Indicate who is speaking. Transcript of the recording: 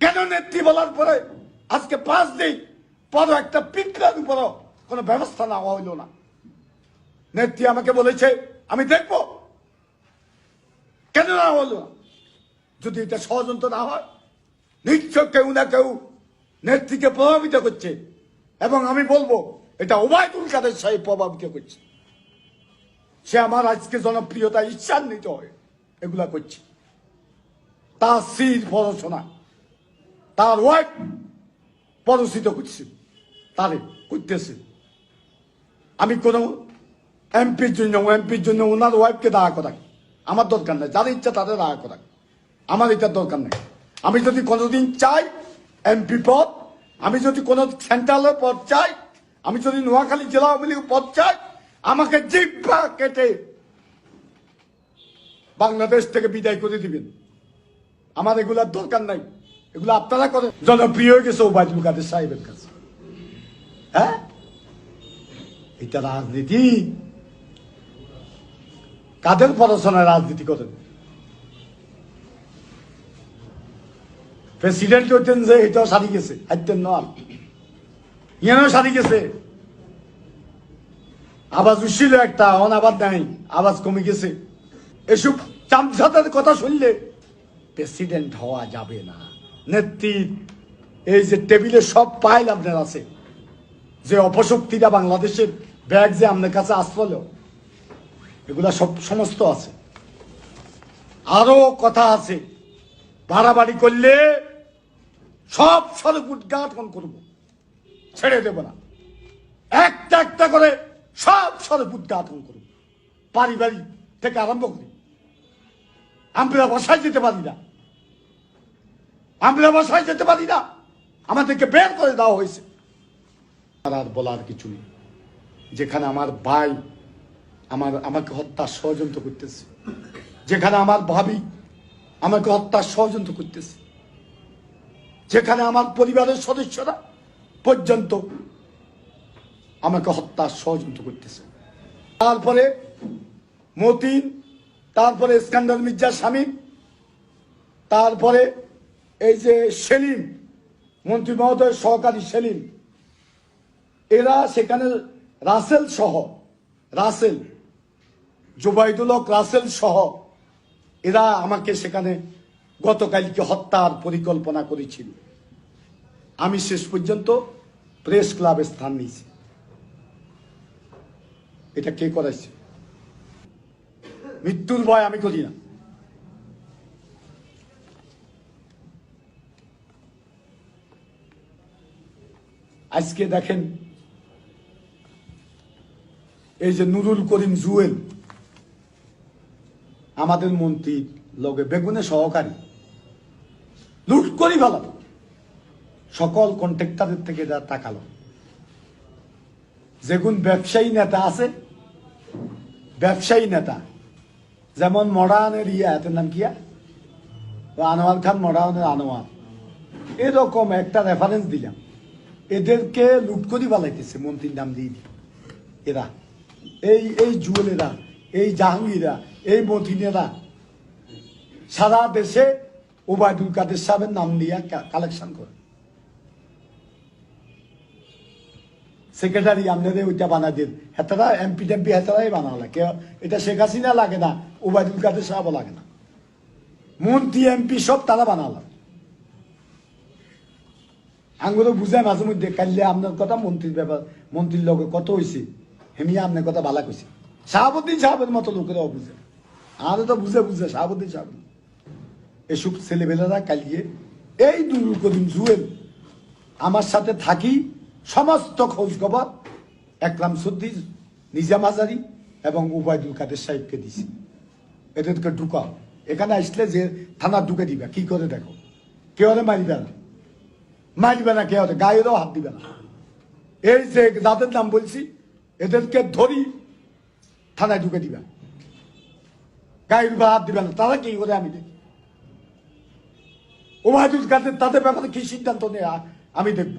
Speaker 1: কেন নেত্রী বলার পরে আজকে পাঁচ দিন পরও একটা পিঁপড়ার উপরও কোনো ব্যবস্থা নেওয়া হইল না। নেত্রী আমাকে বলেছে, আমি দেখব। কেন না হলো যদি এটা ষড়যন্ত্র না হয়, নিশ্চয় কেউ না কেউ নেত্রীকে প্রভাবিত করছে। এবং আমি বলব, এটা ওবায়দুল কাদের সাহেব প্রভাবিত করছে। সে আমার আজকে জনপ্রিয়তা ইচ্ছান্বিত হয় এগুলা করছে। তার স্ত্রীর পড়াশোনা। তার ওয়াইফ পদচিত করছে। তারে করতেছে আমি কোনো এমপির জন্য এমপির জন্য ওনার ওয়াইফকে দাঁড়া করা আমার দরকার নেই যাদের ইচ্ছা তাদের দাঁড়া করা আমার এটার দরকার নেই। আমি যদি কোনোদিন চাই এমপি পদ, আমি যদি কোনো সেন্ট্রালের পদ চাই, আমি যদি নোয়াখালী জেলা আওয়ামী লীগ পদ চাই, আমাকে জিব্বা কেটে বাংলাদেশ থেকে বিদায় করে দিবেন। আমার এগুলার দরকার নাই। এগুলো আপনারা করেন জনপ্রিয় হয়ে গেছে ওবায়দুল কাদের সাহেবের কাছে। হ্যাঁ? এটা রাজনীতি। কাদের পড়াশোনায় রাজনীতি করেন? প্রেসিডেন্ট হইতেন যে, এটাও সারি গেছে, হাইতেন নয় ইয়ানও সারি গেছে। আওয়াজ উঠছিল একটা অন আবার নাই আওয়াজ কমে গেছে। এসব চামচাদের কথা শুনলে প্রেসিডেন্ট হওয়া যাবে না। নেত্রী, এই যে টেবিলে সব পাইল আপনার আছে। যে অপশক্তিটা বাংলাদেশের ব্যাগ যে আপনার কাছে আসলো, এগুলা সব সমস্ত আছে। আরও কথা আছে, বাড়াবাড়ি করলে সব সড়ক উদ্ঘাটন করব, ছেড়ে দেব না। একটা একটা করে সব সড়ক উদ্ঘাটন করব, পারিবারিক থেকে আরম্ভ করি। আমরা বসায় যেতে পারি না। আমরা বসায় যেতে পারি না। আমাদেরকে বের করে দেওয়া হয়েছে। আর বলার কিছু নেই। যেখানে আমার ভাই আমার, আমাকে হত্যার ষড়যন্ত্র করতেছে। যেখানে আমার ভাবি আমাকে হত্যার ষড়যন্ত্র করতেছে। যেখানে আমার পরিবারের সদস্যরা পর্যন্ত আমাকে হত্যার ষড়যন্ত্র করতেছে। তারপরে মতিন, তারপরে স্কান্দার মির্জা স্বামী, তারপরে এই যে সেলিম, মন্ত্রী মহোদয়, সহকারী সেলিম, এরা সেখানে রাসেল সহ, রাসেল, জুবাইদুল হক রাসেল সহ, এরা আমাকে সেখানে গতকালকে হত্যার পরিকল্পনা করেছিল। আমি শেষ পর্যন্ত প্রেস ক্লাবে স্থান নিয়েছি। এটা কে করাইছে? মৃত্যুর ভয় আমি করি না। আজকে দেখেন, এই যে নুরুল করিম জুয়েল, আমাদের মন্ত্রী লগে বেগুনে সহকারী। লুট করি ভালো। সকল কন্ট্রাক্টরের থেকে যা টাকালো যেগুন ব্যবসায়ী নেতা আছে, ব্যবসায়ী নেতা, যেমন মডার্নের ইয়া এতের নাম কিয়া আনোয়ার খান মডার্নের আনোয়ার এরকম একটা রেফারেন্স দিলাম। এদেরকে লুট করি বালাইতেছে মন্ত্রীর নাম দিয়ে এরা, এই এই জুয়েলেরা, এই জাহাঙ্গীরা এই মতিনেরা সারা দেশে ওবায়দুল কাদের সাহেবের নাম দিয়ে কালেকশন করে। সেক্রেটারি আপনাদের ওইটা বানা দিন। হেতারা, এমপি টেমপি হেতারাই বানালে কেউ, এটা শেখ হাসিনা লাগে না, ওবায়দুল কাদের সাহেবও লাগে না। মন্ত্রী, এমপি সব তারা বানালাম আঙ্গুলো বুঝায় মাঝে মধ্যে, কাইলে আপনার কথা মন্ত্রীর ব্যাপার, মন্ত্রীর লগে কত হয়েছে হেমিয়া আপনার কথা বালা কইছে। শাহাবুদ্দিন সাহেবের মতো লোকেরাও বুঝে। আমাদের তো বুঝে বুঝে, শাহাবুদ্দিন সাহেব এসব ছেলেবেলেরা কালিয়ে এই দুরুল করিম জুয়েল, আমার সাথে থাকি, সমস্ত খোঁজ খবর একরাম সদ্দি নিজাম আজারি এবং উবায়দুল কাদের সাহেবকে দিছি। এদেরকে ঢুকাও। এখানে আসলে যে থানা ঢুকে দিবে, কি করে দেখো? কেউ মারিবে না। মারবে না কে কেউ গায়েরও হাত দিবে না। এই যে যাদের নাম বলছি, এদেরকে ধরি থানায় ঢুকে দিবে। গায়ের উপর হাত দিবে না। তারা কি করে আমি দেখি? ওবায়দুল কাদের তাদের ব্যাপারে কি সিদ্ধান্ত নেয়া আমি দেখব?